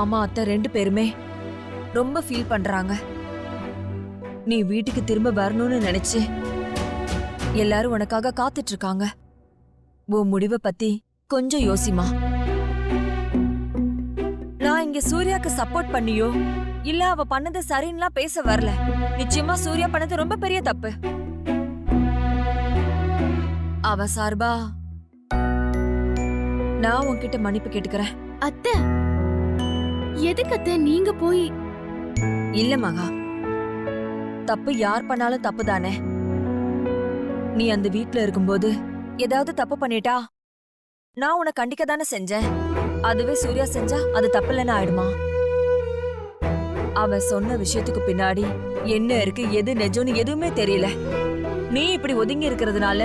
மாமா அத்தை ரெண்டு பேருமே ரொம்ப ஃபீல் பண்றாங்க. நீ வீட்டுக்கு திரும்ப வரணும்னு நினைச்சு எல்லாரும் உனக்காக காத்துட்டு இருக்காங்க உன் முடிவை பத்தி கொஞ்சம் யோசிமா நான் இங்க சூர்யாக்கு சப்போர்ட் பண்ணியோ இல்ல அவ பண்ணது சரின்னுலாம் பேச வரல. நிச்சயமா சூர்யா பண்ணது ரொம்ப பெரிய தப்பு. அவ சார்பா நான் உன்கிட்ட மன்னிப்பு கேட்டுக்கிறேன். அத்தை எதுக்கத்த நீங்க போய் இல்ல மகா. தப்பு யார் பண்ணாலும் தப்பு தானே நீ அந்த வீட்ல இருக்கும்போது ஏதாவது தப்பு பண்ணிட்டா? நான் உன்னை கண்டிக்க தானே செஞ்சேன். அதுவே சூர்யா செஞ்சா அது தப்பில்லன்னு ஆயிடுமா? அவன் சொன்ன விஷயத்துக்கு பின்னாடி என்ன இருக்கு எது நெஜம்னு எதுவுமே தெரியல. நீ இப்படி ஒதுங்கி இருக்கிறதுனால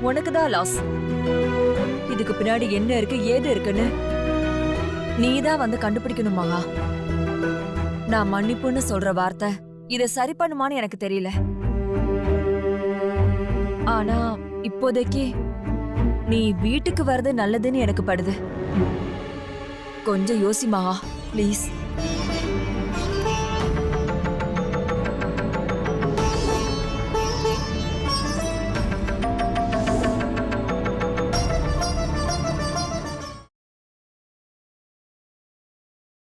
உனக்கு தான் லாஸ் இதுக்கு பின்னாடி என்ன இருக்கு ஏது இருக்குன்னு நீ தான் வந்து கண்டுபிடிக்கணும் மகா. நான் மன்னிப்புன்னு சொல்ற வார்த்தை இதை சரி பண்ணுமான்னு எனக்கு தெரியல. ஆனா இப்போதைக்கு நீ வீட்டுக்கு வர்றது நல்லதுன்னு எனக்கு படுது. கொஞ்சம் யோசிமா ப்ளீஸ்.